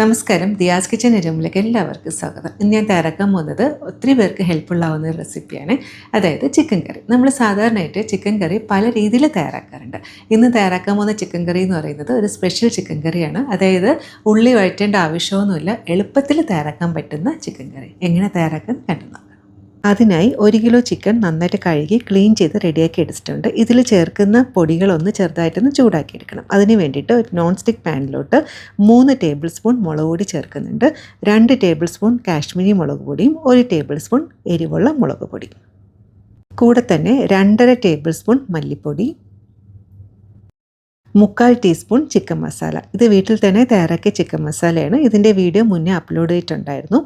നമസ്കാരം. ദിയാസ് കിച്ചൻ റൂമിലേക്ക് എല്ലാവർക്കും സ്വാഗതം. ഇന്ന് ഞാൻ തയ്യാറാക്കാൻ പോകുന്നത് ഒത്തിരി പേർക്ക് ഹെൽപ്ഫുൾ ആവുന്ന ഒരു റെസിപ്പിയാണ് അതായത് ചിക്കൻ കറി നമ്മൾ സാധാരണയായിട്ട് ചിക്കൻ കറി പല രീതിയിൽ തയ്യാറാക്കാറുണ്ട്. ഇന്ന് തയ്യാറാക്കാൻ പോകുന്ന ചിക്കൻ കറി എന്ന് പറയുന്നത് ഒരു സ്പെഷ്യൽ ചിക്കൻ കറിയാണ് അതായത് ഉള്ളി വഴറ്റേണ്ട ആവശ്യമൊന്നുമില്ല. എളുപ്പത്തിൽ തയ്യാറാക്കാൻ പറ്റുന്ന ചിക്കൻ കറി എങ്ങനെ തയ്യാറാക്കാൻ കണ്ടു നോക്കാം അതിനായി ഒരു കിലോ ചിക്കൻ നന്നായിട്ട് കഴുകി ക്ലീൻ ചെയ്ത് റെഡിയാക്കി എടുത്തിട്ടുണ്ട്. ഇതിൽ ചേർക്കുന്ന പൊടികളൊന്ന് ചെറുതായിട്ടൊന്ന് ചൂടാക്കി എടുക്കണം. അതിന് വേണ്ടിയിട്ട് ഒരു നോൺ സ്റ്റിക്ക് പാനിലോട്ട് മൂന്ന് ടേബിൾ സ്പൂൺ മുളക് പൊടി ചേർക്കുന്നുണ്ട്. രണ്ട് ടേബിൾ സ്പൂൺ കാശ്മീരി മുളക് പൊടിയും ഒരു ടേബിൾ സ്പൂൺ എരിവുള്ള മുളക് പൊടി. കൂടെ തന്നെ രണ്ടര ടേബിൾ സ്പൂൺ മല്ലിപ്പൊടി മുക്കാൽ ടീസ്പൂൺ ചിക്കൻ മസാല. ഇത് വീട്ടിൽ തന്നെ തയ്യാറാക്കിയ ചിക്കൻ മസാലയാണ്. ഇതിന്റെ വീഡിയോ മുന്നേ അപ്ലോഡ് ചെയ്തിട്ടുണ്ടായിരുന്നു.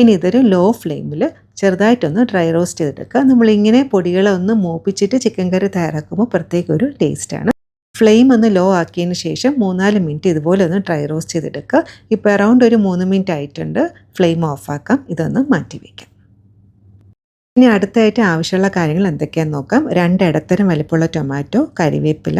ഇനി ഇതൊരു ലോ ഫ്ലെയിമിൽ ചെറുതായിട്ടൊന്ന് ഡ്രൈ റോസ്റ്റ് ചെയ്തെടുക്കുക. നമ്മളിങ്ങനെ പൊടികളെ ഒന്ന് മൂപ്പിച്ചിട്ട് ചിക്കൻ കറി തയ്യാറാക്കുമ്പോൾ പ്രത്യേക ഒരു ടേസ്റ്റാണ് ഫ്ലെയിം ഒന്ന് ലോ ആക്കിയതിന് ശേഷം മൂന്നാൽ മിനിറ്റ് ഇതുപോലെ ഒന്ന് ഡ്രൈ റോസ്റ്റ് ചെയ്തെടുക്കുക. ഇപ്പോൾ അറൗണ്ട് ഒരു മൂന്ന് മിനിറ്റ് ആയിട്ടുണ്ട്. ഫ്ലെയിം ഓഫാക്കാം ഇതൊന്ന് മാറ്റി വയ്ക്കാം ഇനി അടുത്തായിട്ട് ആവശ്യമുള്ള കാര്യങ്ങൾ എന്തൊക്കെയാന്ന് നോക്കാം. രണ്ട് ഇടത്തരം വലിപ്പമുള്ള ടൊമാറ്റോ കരിവേപ്പില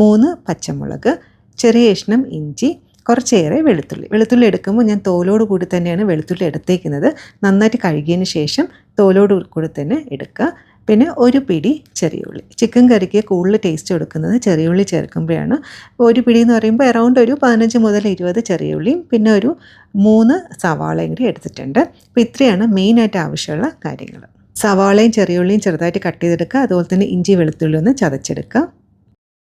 മൂന്ന് പച്ചമുളക് ചെറിയ കഷ്ണം ഇഞ്ചി കുറച്ചേറെ വെളുത്തുള്ളി. വെളുത്തുള്ളി എടുക്കുമ്പോൾ ഞാൻ തോലോട് കൂടി തന്നെയാണ് വെളുത്തുള്ളി എടുത്തേക്കുന്നത്. നന്നായിട്ട് കഴുകിയതിന് ശേഷം തോലോട് കൂടി തന്നെ എടുക്കുക. പിന്നെ ഒരു പിടി ചെറിയ ഉള്ളി. ചിക്കൻ കറിക്ക് കൂടുതൽ ടേസ്റ്റ് കൊടുക്കുന്നത് ചെറിയ ഉള്ളി ചേർക്കുമ്പോഴാണ്. ഒരു പിടി എന്ന് പറയുമ്പോൾ അറൗണ്ട് ഒരു പതിനഞ്ച് മുതൽ ഇരുപത് ചെറിയ ഉള്ളിയും പിന്നെ ഒരു മൂന്ന് സവാളയും കൂടി എടുത്തിട്ടുണ്ട്. അപ്പോൾ ഇത്രയാണ് മെയിനായിട്ട് ആവശ്യമുള്ള കാര്യങ്ങൾ. സവാളയും ചെറിയുള്ളിയും ചെറുതായിട്ട് കട്ട് ചെയ്തെടുക്കുക. അതുപോലെ തന്നെ ഇഞ്ചി വെളുത്തുള്ളി ഒന്ന് ചതച്ചെടുക്കുക.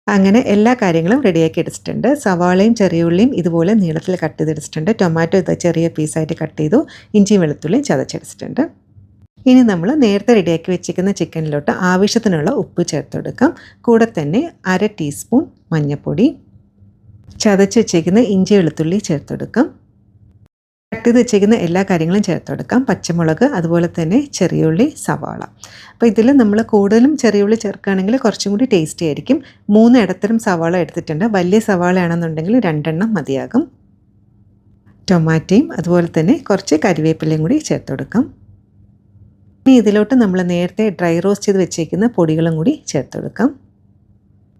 അങ്ങനെ എല്ലാ കാര്യങ്ങളും റെഡിയാക്കി എടുത്തിട്ടുണ്ട്. സവാളയും ചെറിയുള്ളിയും ഇതുപോലെ നീളത്തിൽ കട്ട് ചെയ്തെടുത്തിട്ടുണ്ട്. ടൊമാറ്റോ ഇത് ചെറിയ പീസായിട്ട് കട്ട് ചെയ്തു. ഇഞ്ചി വെളുത്തുള്ളിയും ചതച്ചെടുത്തിട്ടുണ്ട്. ഇനി നമ്മൾ നേരത്തെ റെഡിയാക്കി വെച്ചിരിക്കുന്ന ചിക്കനിലോട്ട് ആവശ്യത്തിനുള്ള ഉപ്പ് ചേർത്ത് കൊടുക്കാം. കൂടെ തന്നെ അര ടീസ്പൂൺ മഞ്ഞൾപ്പൊടി ചതച്ച് വെച്ചേക്കുന്ന ഇഞ്ചി വെളുത്തുള്ളി ചേർത്ത് കൊടുക്കാം. കട്ട് ചെയ്ത് വെച്ചേക്കുന്ന എല്ലാ കാര്യങ്ങളും ചേർത്ത് കൊടുക്കാം. പച്ചമുളക് അതുപോലെ തന്നെ ചെറിയുള്ളി സവാള. അപ്പോൾ ഇതിൽ നമ്മൾ കൂടുതലും ചെറിയുള്ളി ചേർക്കുകയാണെങ്കിൽ കുറച്ചും കൂടി ടേസ്റ്റി ആയിരിക്കും. മൂന്ന് ഇടത്തരം സവാള എടുത്തിട്ടുണ്ട്. വലിയ സവാള ആണെന്നുണ്ടെങ്കിൽ രണ്ടെണ്ണം മതിയാകും. ടൊമാറ്റയും അതുപോലെ തന്നെ കുറച്ച് കരിവേപ്പിലയും കൂടി ചേർത്ത് കൊടുക്കാം. ഇനി ഇതിലോട്ട് നമ്മൾ നേരത്തെ ഡ്രൈ റോസ്റ്റ് ചെയ്ത് വെച്ചേക്കുന്ന പൊടികളും കൂടി ചേർത്ത് കൊടുക്കാം.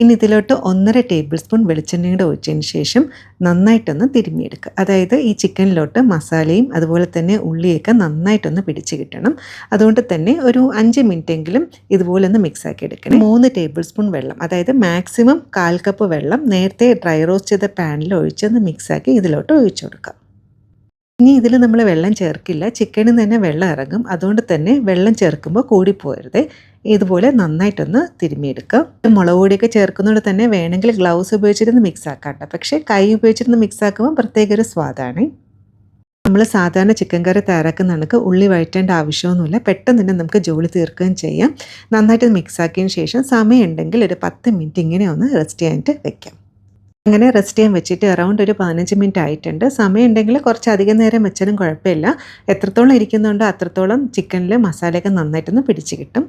ഇനി ഇതിലോട്ട് ഒന്നര ടേബിൾ സ്പൂൺ വെളിച്ചെണ്ണയുടെ ഒഴിച്ചതിന് ശേഷം നന്നായിട്ടൊന്ന് തിരുമ്മിയെടുക്കുക. അതായത് ഈ ചിക്കനിലോട്ട് മസാലയും അതുപോലെ തന്നെ ഉള്ളിയൊക്കെ നന്നായിട്ടൊന്ന് പിടിച്ച് കിട്ടണം. അതുകൊണ്ട് തന്നെ ഒരു അഞ്ച് മിനിറ്റെങ്കിലും ഇതുപോലെ ഒന്ന് മിക്സ് ആക്കി എടുക്കണം. മൂന്ന് ടേബിൾ സ്പൂൺ വെള്ളം അതായത് മാക്സിമം കാൽ കപ്പ് വെള്ളം നേരത്തെ ഡ്രൈ റോസ്റ്റ് ചെയ്ത പാനിൽ ഒഴിച്ചൊന്ന് മിക്സാക്കി ഇതിലോട്ട് ഒഴിച്ചു കൊടുക്കാം ഇനി ഇതിൽ നമ്മൾ വെള്ളം ചേർക്കില്ല. ചിക്കനിൽ തന്നെ വെള്ളം ഇറങ്ങും. അതുകൊണ്ട് തന്നെ വെള്ളം ചേർക്കുമ്പോൾ കൂടിപ്പോരുത് ഇതുപോലെ നന്നായിട്ടൊന്ന് തിരുമിയെടുക്കാം മുളക് പൊടിയൊക്കെ ചേർക്കുന്നതുകൊണ്ട് തന്നെ വേണമെങ്കിൽ ഗ്ലൗസ് ഉപയോഗിച്ചിരുന്ന് മിക്സ് ആക്കാട്ടോ. പക്ഷേ കൈ ഉപയോഗിച്ചിരുന്ന് മിക്സ് ആക്കുമ്പോൾ പ്രത്യേക ഒരു സ്വാദാണ്. നമ്മൾ സാധാരണ ചിക്കൻ കറി തയ്യാറാക്കുന്ന കണക്ക് ഉള്ളി വഴറ്റേണ്ട ആവശ്യമൊന്നുമില്ല. പെട്ടെന്ന് തന്നെ നമുക്ക് ജോലി തീർക്കുകയും ചെയ്യാം. നന്നായിട്ട് മിക്സ് ആക്കിയതിന് ശേഷം സമയമുണ്ടെങ്കിൽ ഒരു പത്ത് മിനിറ്റ് ഇങ്ങനെ ഒന്ന് റെസ്റ്റ് ചെയ്യാനായിട്ട് വെക്കാം. അങ്ങനെ റെസ്റ്റ് ചെയ്യാൻ വെച്ചിട്ട് അറൗണ്ട് ഒരു പതിനഞ്ച് മിനിറ്റ് ആയിട്ടുണ്ട്. സമയം ഉണ്ടെങ്കിൽ കുറച്ച് അധികം നേരം വെച്ചാലും കുഴപ്പമില്ല. എത്രത്തോളം ഇരിക്കുന്നുണ്ടോ അത്രത്തോളം ചിക്കനിൽ മസാലയൊക്കെ നന്നായിട്ടൊന്ന് പിടിച്ച് കിട്ടും.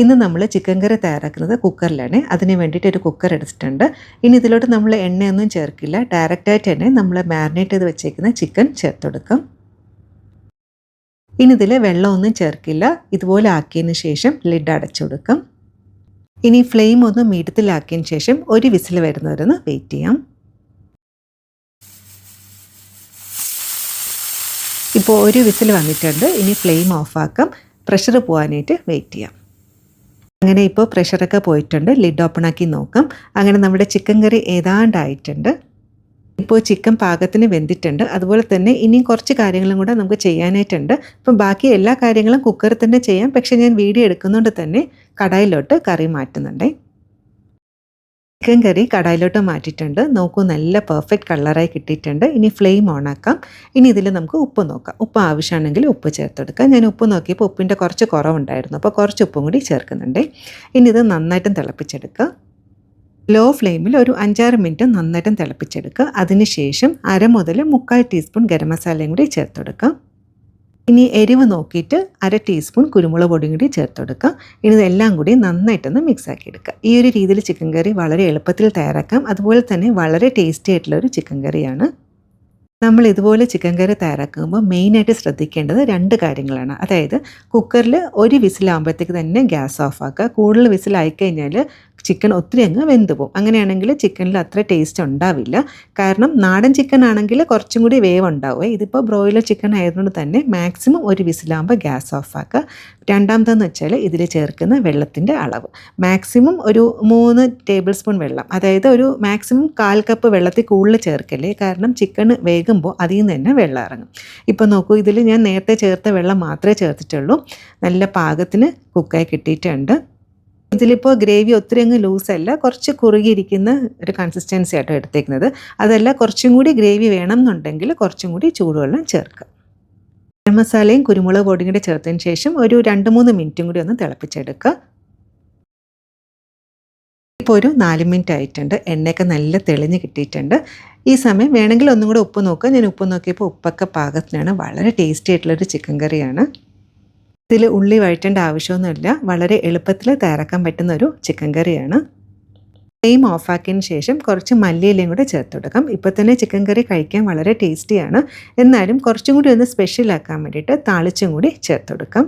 ഇന്ന് നമ്മൾ ചിക്കൻ കറി തയ്യാറാക്കുന്നത് കുക്കറിലാണ് അതിന് വേണ്ടിയിട്ട് ഒരു കുക്കർ എടുത്തിട്ടുണ്ട്. ഇനി ഇതിലോട്ട് നമ്മൾ എണ്ണയൊന്നും ചേർക്കില്ല. ഡയറക്റ്റായിട്ട് തന്നെ നമ്മൾ മാരിനേറ്റ് ചെയ്ത് വെച്ചേക്കുന്ന ചിക്കൻ ചേർത്ത് കൊടുക്കാം. ഇനി ഇതിൽ വെള്ളമൊന്നും ചേർക്കില്ല. ഇതുപോലെ ആക്കിയതിന് ശേഷം ലിഡ് അടച്ചു കൊടുക്കാം. ഇനി ഫ്ലെയിം ഒന്ന് മീഡിയത്തിലാക്കിയതിന് ശേഷം ഒരു വിസിൽ വരുന്നവരൊന്ന് വെയിറ്റ് ചെയ്യാം. ഇപ്പോൾ ഒരു വിസിൽ വന്നിട്ടുണ്ട്. ഇനി ഫ്ലെയിം ഓഫാക്കാം പ്രഷർ പോകാനായിട്ട് വെയിറ്റ് ചെയ്യാം. അങ്ങനെ ഇപ്പോൾ പ്രഷറൊക്കെ പോയിട്ടുണ്ട്. ലിഡ് ഓപ്പൺ ആക്കി നോക്കാം. അങ്ങനെ നമ്മുടെ ചിക്കൻ കറി ഏതാണ്ടായിട്ടുണ്ട്? ഇപ്പോൾ ചിക്കൻ പാകത്തിന് വെന്തിട്ടുണ്ട്. അതുപോലെ തന്നെ ഇനിയും കുറച്ച് കാര്യങ്ങളും കൂടെ നമുക്ക് ചെയ്യാനായിട്ടുണ്ട്. അപ്പം ബാക്കി എല്ലാ കാര്യങ്ങളും കുക്കറിൽ തന്നെ ചെയ്യാം. പക്ഷേ ഞാൻ വീഡിയോ എടുക്കുന്നതുകൊണ്ട് തന്നെ കടായിലോട്ട് കറി മാറ്റുന്നുണ്ട്. ചിക്കൻ കറി കടായിലോട്ട് മാറ്റിയിട്ടുണ്ട്. നോക്കൂ നല്ല പെർഫെക്റ്റ് കളറായി കിട്ടിയിട്ടുണ്ട്. ഇനി ഫ്ലെയിം ഓണാക്കാം ഇനി ഇതിൽ നമുക്ക് ഉപ്പ് നോക്കാം. ഉപ്പ് ആവശ്യമാണെങ്കിൽ ഉപ്പ് ചേർത്തെടുക്കാം. ഞാൻ ഉപ്പ് നോക്കിയപ്പോൾ ഉപ്പിന്റെ കുറച്ച് കുറവുണ്ടായിരുന്നു. അപ്പോൾ കുറച്ച് ഉപ്പും കൂടി ചേർക്കുന്നുണ്ട്. ഇനി ഇത് നന്നായിട്ടും തിളപ്പിച്ചെടുക്കുക ലോ ഫ്ലെയിമിൽ ഒരു അഞ്ചാറ് മിനിറ്റ് നന്നായിട്ട് തിളപ്പിച്ചെടുക്കുക. അതിനുശേഷം അര മുതൽ മുക്കാൽ ടീസ്പൂൺ ഗരം മസാലയും കൂടി ചേർത്തെടുക്കാം ഇനി എരിവ് നോക്കിയിട്ട് അര ടീസ്പൂൺ കുരുമുളക് പൊടിയും കൂടി ചേർത്തെടുക്കാം ഇനി ഇതെല്ലാം കൂടി നന്നായിട്ടൊന്ന് മിക്സ് ആക്കി എടുക്കുക ഈ ഒരു രീതിയിൽ ചിക്കൻ കറി വളരെ എളുപ്പത്തിൽ തയ്യാറാക്കാം. അതുപോലെ തന്നെ വളരെ ടേസ്റ്റി ആയിട്ടുള്ള ഒരു ചിക്കൻ കറിയാണ് നമ്മൾ ഇതുപോലെ ചിക്കൻ കറി തയ്യാറാക്കുമ്പോൾ മെയിനായിട്ട് ശ്രദ്ധിക്കേണ്ടത് രണ്ട് കാര്യങ്ങളാണ്. അതായത് കുക്കറിൽ ഒരു വിസിലാകുമ്പോഴത്തേക്ക് തന്നെ ഗ്യാസ് ഓഫ് ആക്കുക. കൂടുതൽ വിസിലായി കഴിഞ്ഞാൽ ചിക്കൻ ഒത്തിരി അങ്ങ് വെന്ത് പോകും അങ്ങനെയാണെങ്കിൽ ചിക്കനിൽ അത്ര ടേസ്റ്റ് ഉണ്ടാവില്ല. കാരണം നാടൻ ചിക്കൻ ആണെങ്കിൽ കുറച്ചും കൂടി വേവ് ഉണ്ടാവുക ഇതിപ്പോൾ ബ്രോയിലർ ചിക്കൻ ആയതുകൊണ്ട് തന്നെ മാക്സിമം ഒരു വിസിലാകുമ്പോൾ ഗ്യാസ് ഓഫ് ആക്കുക. രണ്ടാമതെന്ന് വെച്ചാൽ ഇതിൽ ചേർക്കുന്ന വെള്ളത്തിന്റെ അളവ്. മാക്സിമം ഒരു മൂന്ന് ടേബിൾ സ്പൂൺ വെള്ളം. അതായത് ഒരു മാക്സിമം കാൽ കപ്പ് വെള്ളത്തിൽ കൂടുതൽ ചേർക്കല്ലേ? കാരണം ചിക്കൻ വേകുമ്പോൾ അതിൽ നിന്ന് തന്നെ വെള്ളം ഇറങ്ങും. ഇപ്പോൾ നോക്കൂ ഇതിൽ ഞാൻ നേരത്തെ ചേർത്ത വെള്ളം മാത്രമേ ചേർത്തിട്ടുള്ളൂ. നല്ല പാകത്തിന് കുക്കായി കിട്ടിയിട്ടുണ്ട്. ഇതിലിപ്പോൾ ഗ്രേവി ഒത്തിരി അങ്ങ് ലൂസല്ല കുറച്ച് കുറുകിയിരിക്കുന്ന ഒരു കൺസിസ്റ്റൻസി ആട്ടോ എടുത്തേക്കുന്നത്. അതല്ല കുറച്ചും കൂടി ഗ്രേവി വേണം എന്നുണ്ടെങ്കിൽ കുറച്ചും കൂടി ചൂടുവെള്ളം ചേർക്കുക. ഗരം മസാലയും കുരുമുളക് പൊടിയും കൂടി ചേർത്തതിന് ശേഷം ഒരു രണ്ട് മൂന്ന് മിനിറ്റും കൂടി ഒന്ന് തിളപ്പിച്ചെടുക്കുക. ഇപ്പോൾ ഒരു നാല് മിനിറ്റ് ആയിട്ടുണ്ട്. എണ്ണയൊക്കെ നല്ല തെളിഞ്ഞ് കിട്ടിയിട്ടുണ്ട്. ഈ സമയം വേണമെങ്കിൽ ഒന്നും കൂടെ ഉപ്പ് നോക്കുക. ഞാൻ ഉപ്പ് നോക്കിയപ്പോൾ ഉപ്പൊക്കെ പാകത്തിനാണ്. വളരെ ടേസ്റ്റി ആയിട്ടുള്ളൊരു ചിക്കൻ കറിയാണ്. ഇതിൽ ഉള്ളി വഴറ്റേണ്ട ആവശ്യമൊന്നുമില്ല. വളരെ എളുപ്പത്തിൽ തയ്യാറാക്കാൻ പറ്റുന്ന ഒരു ചിക്കൻ കറിയാണ് ഫ്ലെയിം ഓഫാക്കിയതിന് ശേഷം കുറച്ച് മല്ലിയിലയും കൂടെ ചേർത്ത് കൊടുക്കാം. ഇപ്പോൾ തന്നെ ചിക്കൻ കറി കഴിക്കാൻ വളരെ ടേസ്റ്റിയാണ് എന്നാലും കുറച്ചും കൂടി ഒന്ന് സ്പെഷ്യലാക്കാൻ വേണ്ടിയിട്ട് താളിച്ചും കൂടി ചേർത്ത് കൊടുക്കാം.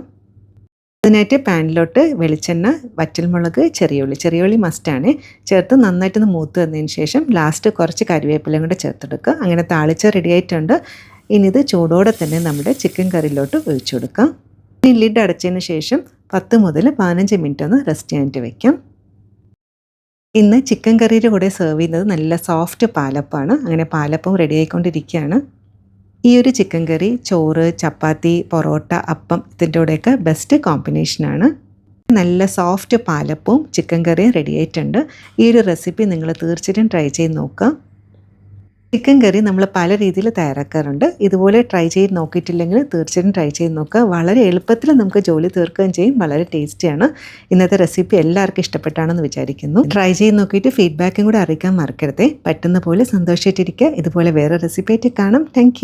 അതിനായിട്ട് പാനിലോട്ട് വെളിച്ചെണ്ണ വറ്റൽമുളക് ചെറിയുള്ളി. ചെറിയുള്ളി മസ്റ്റാണ് ചേർത്ത് നന്നായിട്ടൊന്ന് മൂത്ത് വന്നതിന് ശേഷം ലാസ്റ്റ് കുറച്ച് കറിവേപ്പിലയും കൂടെ ചേർത്തെടുക്കുക അങ്ങനെ താളിച്ച റെഡി ആയിട്ടുണ്ട്. ഇനി ഇത് ചൂടോടെ തന്നെ നമ്മുടെ ചിക്കൻ കറിയിലോട്ട് ഒഴിച്ചു കൊടുക്കാം. ഇനി ലിഡ് അടച്ചതിന് ശേഷം പത്ത് മുതൽ പതിനഞ്ച് മിനിറ്റ് ഒന്ന് റെസ്റ്റ് ചെയ്യാനായിട്ട് വെക്കാം. ഇന്ന് ചിക്കൻ കറിയുടെ കൂടെ സെർവ് ചെയ്യുന്നത് നല്ല സോഫ്റ്റ് പാലപ്പാണ്. അങ്ങനെ പാലപ്പം റെഡി ആയിക്കൊണ്ടിരിക്കുകയാണ്. ഈ ഒരു ചിക്കൻ കറി ചോറ് ചപ്പാത്തി പൊറോട്ട അപ്പം ഇതിന്റെ കൂടെയൊക്കെ ബെസ്റ്റ് കോമ്പിനേഷനാണ് നല്ല സോഫ്റ്റ് പാലപ്പവും ചിക്കൻ കറിയും റെഡി ആയിട്ടുണ്ട്. ഈ ഒരു റെസിപ്പി നിങ്ങൾ തീർച്ചയായിട്ടും ട്രൈ ചെയ്ത് നോക്കുക. ചിക്കൻ കറി നമ്മൾ പല രീതിയിൽ തയ്യാറാക്കാറുണ്ട്. ഇതുപോലെ ട്രൈ ചെയ്ത് നോക്കിയിട്ടില്ലെങ്കിൽ തീർച്ചയായും ട്രൈ ചെയ്ത് നോക്കുക. വളരെ എളുപ്പത്തിൽ നമുക്ക് ജോലി തീർക്കുകയും ചെയ്യും. വളരെ ടേസ്റ്റിയാണ് ഇന്നത്തെ റെസിപ്പി എല്ലാവർക്കും ഇഷ്ടപ്പെട്ടാണെന്ന് വിചാരിക്കുന്നു. ട്രൈ ചെയ്ത് നോക്കിയിട്ട് ഫീഡ്ബാക്കും കൂടെ അറിയിക്കാൻ മറക്കരുതേ. പറ്റുന്ന പോലെ സന്തോഷിച്ചിട്ടിരിക്കുക ഇതുപോലെ വേറെ റെസിപ്പി ആയിട്ട് കാണാം. താങ്ക്